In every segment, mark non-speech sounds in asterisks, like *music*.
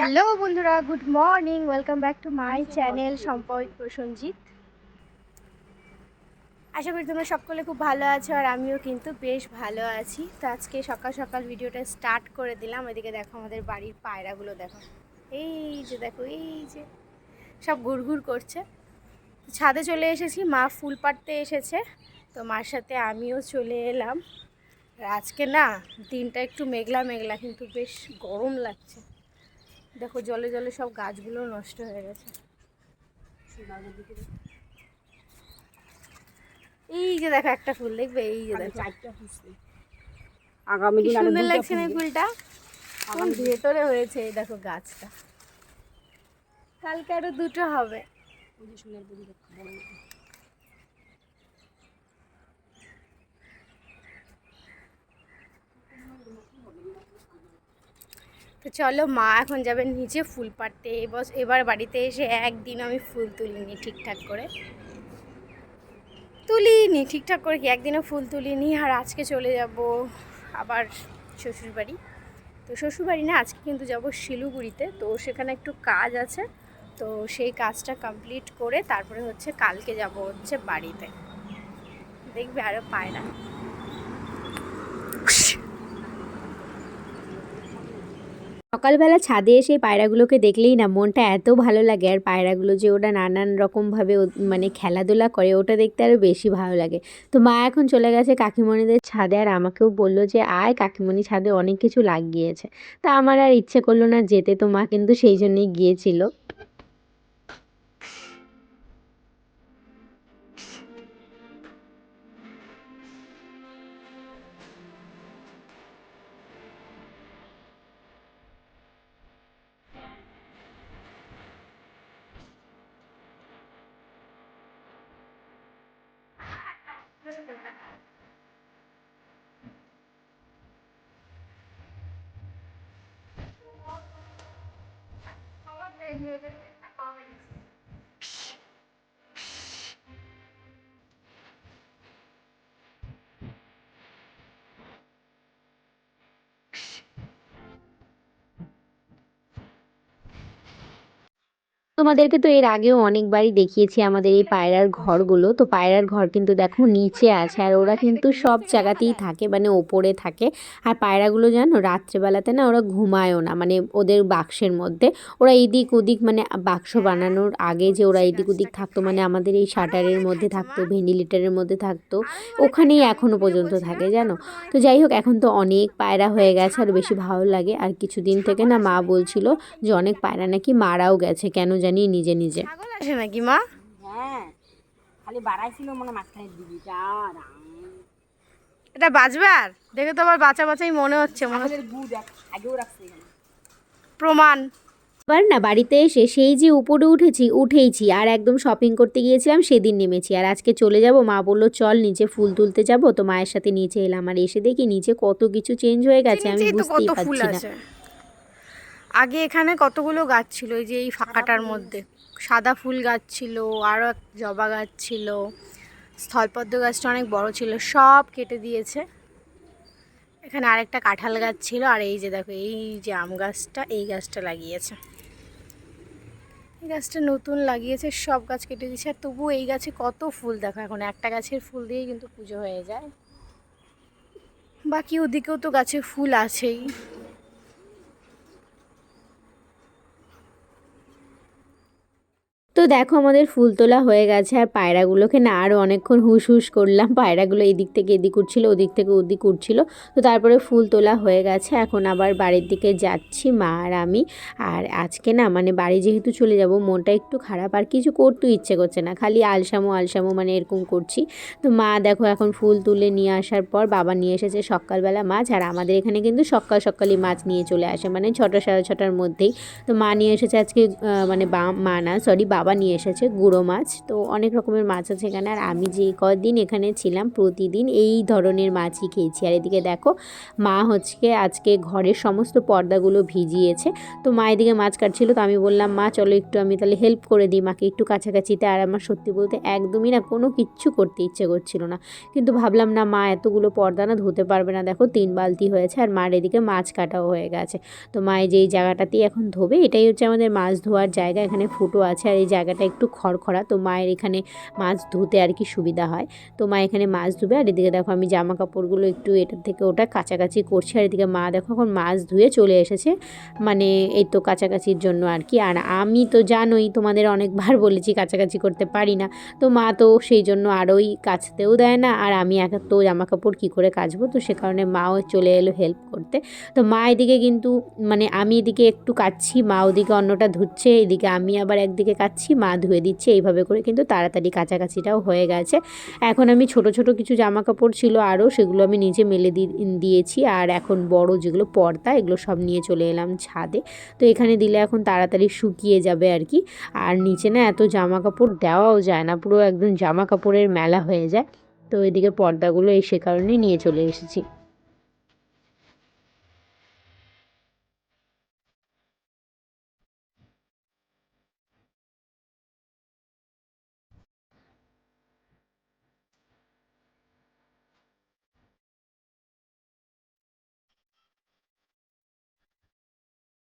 Hello বন্ধুরা good morning welcome back to my channel Sampad Prasenjit Asha করি তোমরা সকলে খুব ভালো আছো আর আমিও কিন্তু বেশ ভালো আছি। তো আজকে সকাল সকাল ভিডিওটা স্টার্ট করে দিলাম এদিকে দেখো আমাদের বাড়ির পায়রাগুলো দেখো। এই যে দেখো এই যে সব ঘুরঘুর করছে। ছাদে চলে এসেছি মা ফুল পাড়তে এসেছে। তো মার সাথে আমিও চলে এলাম। আর আজকে না দিনটা একটু মেঘলা মেঘলা কিন্তু বেশ গরম লাগছে। দেখো জলে জলে সব গাছগুলো নষ্ট হয়ে গেছে। এই যে দেখো একটা ফুল দেখবে? এই যে দেখো। আগামী দিন সুন্দর লাগছে না। ফুলটা? ভেতরে হয়েছে এই দেখো গাছটা। কালকে আরও দুটো হবে ওই যে সোনার বড়ি দেখো, বড় বড়। তো চলো মা এখন যাবে নিচে ফুল পাড়তে। এবার এবার বাড়িতে এসে একদিন আমি ফুল তুলিনি ঠিকঠাক করে। তুলিনি ঠিকঠাক করে কি? একদিনও ফুল তুলিনি আর আজকে চলে যাব আবার শ্বশুরবাড়ি। তো শ্বশুরবাড়ি না, আজকে কিন্তু যাব শিলিগুড়িতে। তো সেখানে একটু কাজ আছে। তো সেই কাজটা কমপ্লিট করে তারপরে হচ্ছে কালকে যাব হচ্ছে বাড়িতে। দেখবে আরও পায় না সকালবেলা ছাদে এসে পায়রাগুলোকে দেখলেই না মনটা এত ভালো লাগে। আর পায়রাগুলো যে ওটা নানান রকমভাবে মানে খেলাধুলা করে, ওটা দেখতে আরও বেশি ভালো লাগে। তো মা এখন চলে গেছে কাকিমণিদের ছাদে, আর আমাকেও বলল যে, আয় কাকিমণি ছাদে অনেক কিছু লাগিয়েছে। তা আমার আর ইচ্ছে করল না যেতে, তো মা কিন্তু সেই জন্যই গিয়েছিল। Thank you. তোমাদেরকে তো এর আগেও অনেকবারই দেখিয়েছি আমাদের এই পায়রার ঘরগুলো। তো পায়রার ঘর কিন্তু দেখো নিচে আছে আর ওরা কিন্তু সব জায়গাতেই থাকে মানে ওপরে থাকে। আর পায়রাগুলো জানো, রাত্রেবেলাতে না ওরা ঘুমায়ও না মানে ওদের বাক্সের মধ্যে। ওরা এদিক ওদিক মানে বাক্স বানানোর আগে যে ওরা এদিক ওদিক থাকতো মানে আমাদের এই শাটারের মধ্যে থাকতো, ভেন্টিলেটারের মধ্যে থাকতো, ওখানেই এখনও পর্যন্ত থাকে, জানো? তো যাই হোক, এখন তো অনেক পায়রা হয়ে গেছে, আর বেশি ভালো লাগে। আর কিছুদিন থেকে না মা বলছিল যে অনেক পায়রা নাকি মারাও গেছে, কেন জানি নিজে নিজে। ছাগল আসে নাকি মা? হ্যাঁ খালি বাড়াইছিল মনে মাঝখানের এটা বাজবে আর দেখে তো আবার বাঁচা বাঁচাই মনে হচ্ছে মনে হচ্ছে। আগেও রাখছে প্রমাণ। এবার না বাড়িতে এসে সেই যে উপরে উঠেছি উঠেইছি আর একদম শপিং করতে গিয়েছিলাম সেদিন নেমেছি। আর আজকে চলে যাব মা বলল চল নিচে ফুল তুলতে যাব। তো মায়ের সাথে নিচে এলাম আর এসে দেখি নিচে কত কিছু চেঞ্জ হয়ে গেছে আমি বুঝতেই কত ফুল পারছি না। আগে এখানে কতগুলো গাছ ছিল? এই যে এই ফাঁকাটার মধ্যে। সাদা ফুল গাছ ছিল আরও এক জবা গাছ ছিল স্থলপদ্ম গাছটা অনেক বড় ছিল সব কেটে দিয়েছে। এখানে আরেকটা কাঁঠাল গাছ ছিল আর এই যে দেখো এই যে আম গাছটা এই গাছটা লাগিয়েছে। এই গাছটা নতুন লাগিয়েছে সব গাছ কেটে দিয়েছে। আর তবুও এই গাছে কত ফুল দেখো এখন একটা গাছের ফুল দিয়েই কিন্তু পুজো হয়ে যায়। বাকি ওদিকেও তো গাছে ফুল আছেই। তো দেখো আমাদের ফুল তোলা হয়ে গেছে, আর পায়রাগুলোকে না আরও অনেকক্ষণ হুস হুস করলাম। পায়রাগুলো এদিক থেকে এদিক উঠছিল, ওদিক থেকে ওদিক উঠছিল। তো তারপরে ফুল তোলা হয়ে গেছে, এখন আবার বাড়ির দিকে যাচ্ছি মা আর আমি। আর আজকে না মানে বাড়ি যেহেতু চলে যাব, মনটা একটু খারাপ, আর কিছু করতে ইচ্ছে করছে না। খালি আলসামো আলসামো মানে এরকম করছি। তো মা দেখো এখন ফুল তুলে নিয়ে আসার পর বাবা নিয়ে এসেছে সকালবেলা মাছ, আর আমাদের এখানে কিন্তু সকাল সকালই মাছ নিয়ে চলে আসে মানে ছটা, সাড়ে ছটার মধ্যেই। তো মা নিয়ে এসেছে আজকে মানে বা, মা না সরি বাবা বাবা নিয়ে এসেছে গুঁড়ো মাছ। তো অনেক রকমের মাছ আছে এখানে। আর আমি যে কদিন এখানে ছিলাম প্রতিদিন এই ধরনের মাছই খেয়েছি। আর এদিকে দেখো, মা হচ্ছে আজকে ঘরের সমস্ত পর্দাগুলো ভিজিয়েছে। তো মা এদিকে মাছ কাটছিল, তো আমি বললাম, মা, চলো একটু আমি তাহলে হেল্প করে দিই মাকে একটু কাছাকাছিতে। আর আমার সত্যি বলতে একদমই না, কোনো কিচ্ছু করতে ইচ্ছে করছিল না। কিন্তু ভাবলাম, না, মা, এতগুলো পর্দা না ধুতে পারবে না। দেখো, তিন বালতি হয়েছে আর মার এদিকে মাছ কাটাও হয়ে গেছে। তো মা এই যে জায়গাটাতেই এখন ধোবে। এটাই হচ্ছে আমাদের মাছ ধোয়ার জায়গা। এখানে ফুটো আছে আর এই জায়গাটা একটু খড়খড়া। তো মায়ের এখানে মাছ ধুতে আর কি সুবিধা হয়। তো মা এখানে মাছ ধুবে আর এদিকে দেখো আমি জামা কাপড়গুলো একটু এটার থেকে ওটা কাছাকাছি করছি আর এদিকে মা দেখো এখন মাছ ধুয়ে চলে এসেছে। মানে এই তো কাছাকাছির জন্য আর কি। আর আমি তো জানোই তোমাদের অনেকবার *laughs* বলেছি কাছাকাছি করতে পারি না। তো মা তো সেই জন্য আরোই কাচতেও দেয় না। আর আমি এক তো জামা কাপড় কী করে কাচবো? তো সে কারণে মাও চলে এলো হেল্প করতে। তো মা এদিকে কিন্তু মানে আমি এদিকে একটু কাচ্ছি, মা ওদিকে অন্যটা ধুচ্ছে, এদিকে আমি আবার একদিকে কাচ্ছি। মা ধুয়ে দিচ্ছে, এইভাবে করে কিন্তু তাড়াতাড়ি কাছাকাছিটাও হয়ে গেছে। এখন আমি ছোট ছোট কিছু জামা কাপড় ছিল আরও, সেগুলো আমি নিজে মেলে দিয়েছি। আর এখন বড় যেগুলো পর্দা, এগুলো সব নিয়ে চলে এলাম ছাদে। তো এখানে দিলে এখন তাড়াতাড়ি শুকিয়ে যাবে আর কি। আর নিচে না এত জামা কাপড় দেওয়াও যায় না, পুরো একদম জামা কাপড়ের মেলা হয়ে যায়। তো এদিকে পর্দাগুলো এই সে কারণেই নিয়ে চলে এসেছি।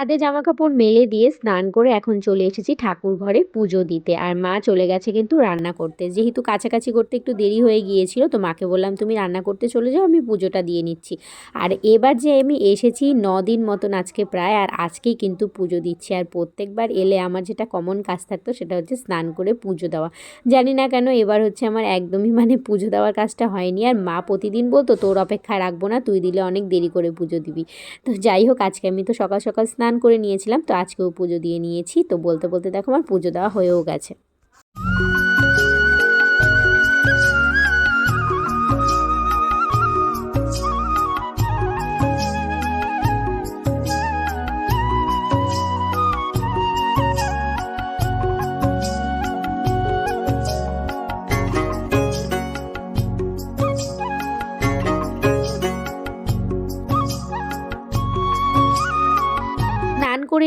ছাদে জামা কাপড় মেলে দিয়ে স্নান করে এখন চলে এসেছি ঠাকুর ঘরে পুজো দিতে। আর মা চলে গেছে কিন্তু রান্না করতে। যেহেতু কাছাকাছি করতে একটু দেরি হয়ে গিয়েছিল, তো মাকে বললাম, তুমি রান্না করতে চলে যাও, আমি পুজোটা দিয়ে নিচ্ছি। আর এবার যে আমি এসেছি ন দিন মতন আজকে প্রায়, আর আজকেই কিন্তু পুজো দিচ্ছি। আর প্রত্যেকবার এলে আমার যেটা কমন কাজ থাকতো, সেটা হচ্ছে স্নান করে পুজো দেওয়া। জানি না কেন এবার হচ্ছে আমার একদমই মানে পুজো দেওয়ার কাজটা হয়নি। আর মা প্রতিদিন বলতো, তোর অপেক্ষায় রাখব না, তুই দিলে অনেক দেরি করে পুজো দিবি। তো যাই হোক, আজকে আমি তো সকাল সকাল স্নান করে নিয়েছিলাম, তো আজকেও পুজো দিয়ে নিয়েছি। তো বলতে বলতে দেখো আমার পুজো দেওয়া হয়েও গেছে।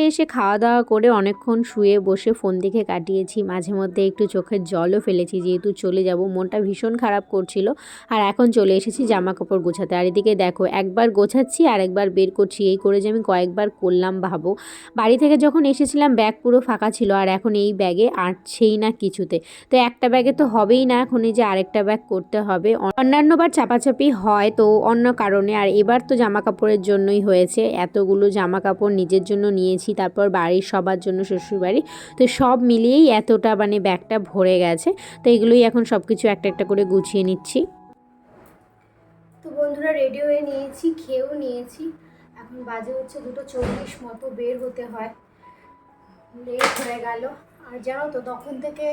এসে খাওয়া দাওয়া করে অনেকক্ষণ শুয়ে বসে ফোন দেখে কাটিয়েছি। মাঝে মধ্যে একটু চোখের জলও ফেলেছি, যেহেতু চলে যাব। মনটা ভীষণ খারাপ করছিল আর এখন চলে এসেছি জামা কাপড় গোছাতে। আর এদিকে দেখো, একবার গোছাচ্ছি আর একবার বের করছি। এই করে যে আমি কয়েকবার করলাম ভাবো। বাড়ি থেকে যখন এসেছিলাম, ব্যাগ পুরো ফাঁকা ছিল আর এখন এই ব্যাগে আটছেই না কিছুতে। তো একটা ব্যাগে তো হবেই না, এখন যে আরেকটা ব্যাগ করতে হবে। অন্যান্যবার চাপাচাপি হয় তো অন্য কারণে। আর এবার তো জামা কাপড়ের জন্যই হয়েছে। এতগুলো জামা কাপড় নিজের জন্য নিয়েছি। তারপর বাড়ির সবার জন্য শ্বশুরবাড়ি। তো সব মিলিয়েই এতটা মানে ব্যাগটা ভরে গেছে। তো এগুলোই এখন সব কিছু একটা একটা করে গুছিয়ে নিচ্ছি। তো বন্ধুরা রেডি হয়ে নিয়েছি, খেয়েও নিয়েছি। এখন বাজে হচ্ছে দুটো চল্লিশ মতো, বের হতে হয়। লেট হয়ে গেল। আর জানো তো, তখন থেকে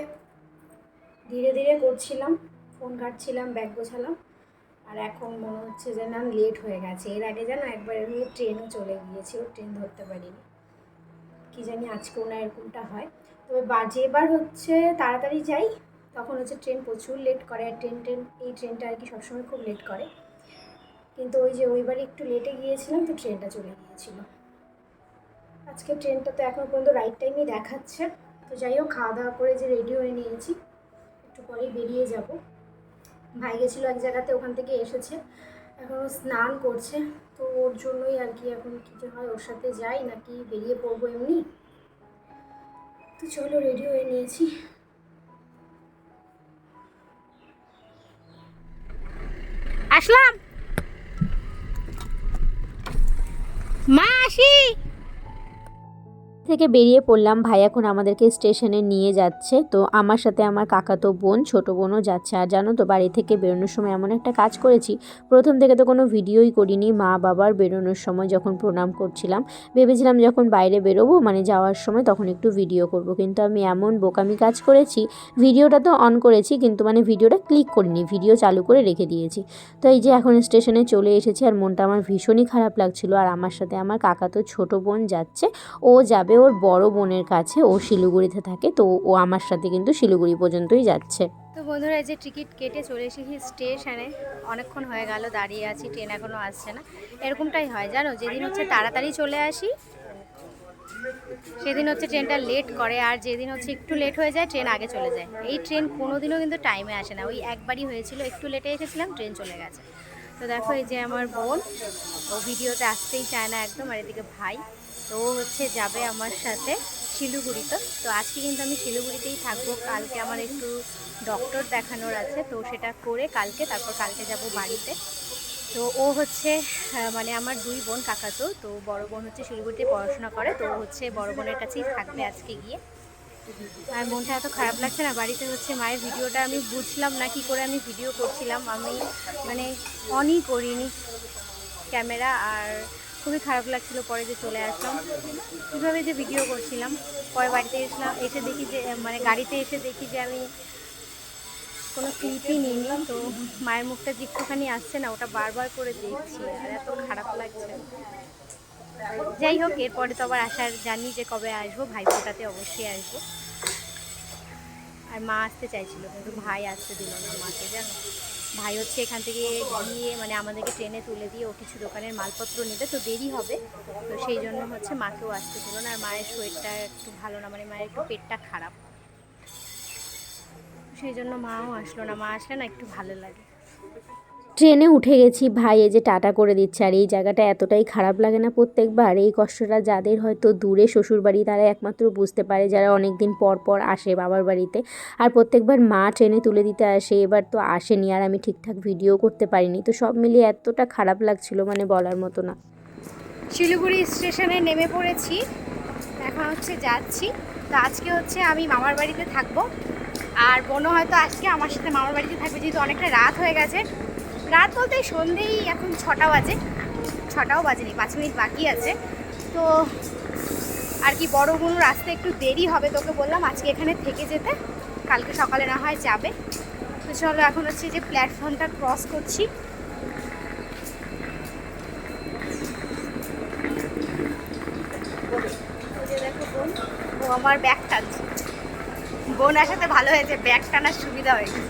ধীরে ধীরে করছিলাম। Phone ঘাটছিলাম, bag গোছালাম। আর এখন মনে হচ্ছে যে না লেট হয়ে গেছে। এর আগে যেন একবার আমি ট্রেনও চলে গিয়েছিল ট্রেন ধরতে পারিনি। কি জানি আজকেও না এরকমটা হয়। তবে বা যেবার হচ্ছে তাড়াতাড়ি যাই। তখন হচ্ছে ট্রেন প্রচুর লেট করে আর ট্রেন ট্রেন, এই ট্রেনটা আর কি সবসময় খুব লেট করে। কিন্তু ওই যে ওইবারে একটু লেটে গিয়েছিলাম তো ট্রেনটা চলে গিয়েছিল। আজকে ট্রেনটা তো এখন পর্যন্ত রাইট টাইমই দেখাচ্ছে। তো যাই হোক, খাওয়া দাওয়া করে যে রেডি হয়ে নিয়েছি, একটু পরেই বেরিয়ে যাব। ভাই গেছিল এক জায়গাতে, ওখান থেকে এসেছে। এখন স্নান করছে। তো ওর জন্যই আর কি এখন কী যে হয় ওর সাথে যাই নাকি বেরিয়ে পড়ব এমনি? তো চলো রেডি হয়ে নিয়েছি। আসলাম। মা, আসি। থেকে বেরিয়ে পড়লাম। ভাই এখন আমাদেরকে স্টেশনে নিয়ে যাচ্ছে। তো আমার সাথে আমার কাকাতো বোন, ছোট বোনও যাচ্ছে। আর জানো তো, বাড়ি থেকে বেরোনোর সময় এমন একটা কাজ করেছি। প্রথম থেকে তো কোনো ভিডিওই করিনি। মা বাবার বেরোনোর সময় যখন প্রণাম করছিলাম, ভেবেছিলাম যখন বাইরে বেরোবো মানে যাওয়ার সময় তখন একটু ভিডিও করব। কিন্তু আমি এমন বোকামি কাজ করেছি, ভিডিওটা তো অন করেছি, কিন্তু মানে ভিডিওটা ক্লিক করিনি। ভিডিও চালু করে রেখে দিয়েছি। তো এই যে এখন স্টেশনে চলে এসেছি, আর মনটা আমার ভীষণই খারাপ লাগছিল। আর আমার সাথে আমার কাকাতো ছোট বোন যাচ্ছে। ও যাবে ওর বড় বোনের কাছে ও শিলিগুড়িতে থাকে, তো ও আমার সাথে কিন্তু শিলিগুড়ি পর্যন্তই যাচ্ছে। তো বন্ধুরা যে টিকিট কেটে চলে এসেছি স্টেশনে। অনেকক্ষণ হয়ে গেল, দাঁড়িয়ে আছি, ট্রেন এখনও আসছে না। এরকমটাই হয়, জানো? যেদিন হচ্ছে তাড়াতাড়ি চলে আসি, সেদিন হচ্ছে ট্রেনটা লেট করে, আর যেদিন হচ্ছে একটু লেট হয়ে যায়, ট্রেন আগে চলে যায়। এই ট্রেন কোনোদিনও কিন্তু টাইমে আসে না। ওই একবারই হয়েছিল, একটু লেটে এসেছিলাম, ট্রেন চলে গেছে। তো দেখো এই যে আমার বোন, ও ভিডিওতে আসতেই চায় না একদম, আর এদিকে ভাই। তো ও হচ্ছে যাবে আমার সাথে শিলিগুড়িতে। তো আজকে কিন্তু আমি শিলিগুড়িতেই থাকব। কালকে আমার একটু ডক্টর দেখানোর আছে, তো সেটা করে কালকে, তারপর কালকে যাব বাড়িতে। তো ও হচ্ছে মানে আমার দুই বোন কাকাতো, তো বড় বোন হচ্ছে শিলিগুড়িতে পড়াশোনা করে, তো হচ্ছে বড় বোনের কাছেই থাকবে আজকে গিয়ে। আর মনটা এত খারাপ লাগছে না, বাড়িতে হচ্ছে মায়ের ভিডিওটা আমি বুঝলাম না, কি করে আমি ভিডিও করছিলাম, আমি মানে অনই করিনি ক্যামেরা আর খুবই খারাপ লাগছিল পরে যে চলে আসলাম। কীভাবে যে ভিডিও করছিলাম, পরে বাড়িতে এসলাম, এসে দেখি যে মানে গাড়িতে এসে দেখি যে আমি কোনো ক্লিপই নিইনি, তো মায়ের মুখটা যে একটুখানি আসছে না, ওটা বারবার করে দেখছি, আর এত খারাপ লাগছে। যাই হোক, এরপরে তো আবার আসার জানি যে কবে আসব ভাইফোঁটাতে অবশ্যই আসব। আর মা আসতে চাইছিল, কিন্তু ভাই আসতে দিল না মাকে, জানো? ভাই হচ্ছে এখান থেকে গিয়ে মানে আমাদেরকে ট্রেনে তুলে দিয়ে ও কিছু দোকানের মালপত্র নেবে, তো দেরি হবে। তো সেই জন্য হচ্ছে মাকেও আসতে দিল না, আর মায়ের শরীরটা একটু ভালো না মানে মায়ের একটু পেটটা খারাপ। সেই জন্য মাও আসলো না, মা আসলে না একটু ভালো লাগে। ট্রেনে উঠে গেছি। ভাই, এই যে টাটা করে দিচ্ছে। আর এই জায়গাটা এতটাই খারাপ লাগে না প্রত্যেকবার। এই কষ্টটা যাদের হয়তো দূরে শ্বশুরবাড়ি, তারা একমাত্র বুঝতে পারে যারা অনেক দিন পর পর আসে বাবার বাড়িতে। আর প্রত্যেকবার মা ট্রেনে তুলে দিতে আসে, এবার তো আসেনি। আর আমি ঠিকঠাক ভিডিও করতে পারিনি। তো সব মিলিয়ে এতটা খারাপ লাগছিল মানে বলার মতো না। শিলিগুড়ি স্টেশনে নেমে পড়েছি। এখন হচ্ছে যাচ্ছি। তো আজকে হচ্ছে আমি মামার বাড়িতে থাকব। আর বোনও হয়তো আজকে আমার সাথে মামার বাড়িতে থাকবে, যেহেতু অনেকটা রাত হয়ে গেছে। রাত বলতে সন্ধেই এখন ছটা বাজে। ছটাও বাজেনি, পাঁচ মিনিট বাকি আছে। তো আর কি বড় বোনুর আসতে একটু দেরি হবে তোকে বললাম, আজকে এখানে থেকে যেতে। কালকে সকালে না হয় যাবে। তো চলো এখন হচ্ছে যে প্ল্যাটফর্মটা ক্রস করছি। ও আমার ব্যাগ টানছে। বোন আসাতে ভালো হয়েছে ব্যাগ টানার সুবিধা হয়েছে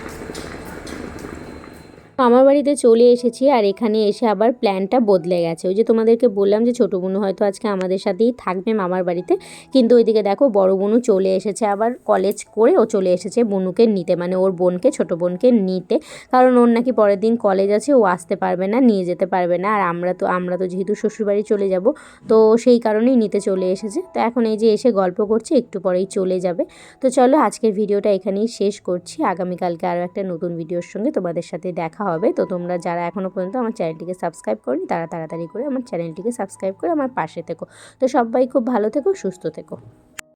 আমার বাড়িতে চলে এসেছি আর এখানে এসে আবার প্ল্যানটা বদলে গেছে। ওই যে তোমাদেরকে বললাম যে ছোটো বোনু হয়তো আজকে আমাদের সাথেই থাকবে মামার বাড়িতে। কিন্তু ওইদিকে দেখো, বড় বোনু চলে এসেছে। আবার কলেজ করে ও চলে এসেছে বনুকে নিতে মানে ওর বোনকে, ছোটো বোনকে নিতে। কারণ ওর নাকি পরের দিন কলেজ আছে, ও আসতে পারবে না, নিয়ে যেতে পারবে না। আর আমরা তো আমরা তো যেহেতু শ্বশুরবাড়ি চলে যাব, তো সেই কারণেই নিতে চলে এসেছে। তো এখন এই যে এসে গল্প করছে, একটু পরেই চলে যাবে। তো চলো, আজকের ভিডিওটা এখানেই শেষ করছি। আগামীকালকে আরও একটা নতুন ভিডিওর সঙ্গে তোমাদের সাথে দেখা হবে। তো তোমরা যারা এখনও পর্যন্ত আমার চ্যানেলটিকে সাবস্ক্রাইব করনি, তারা তাড়াতাড়ি করে আমার চ্যানেলটিকে সাবস্ক্রাইব করে আমার পাশে থেকো। তো সবাই খুব ভালো থেকো, সুস্থ থেকো।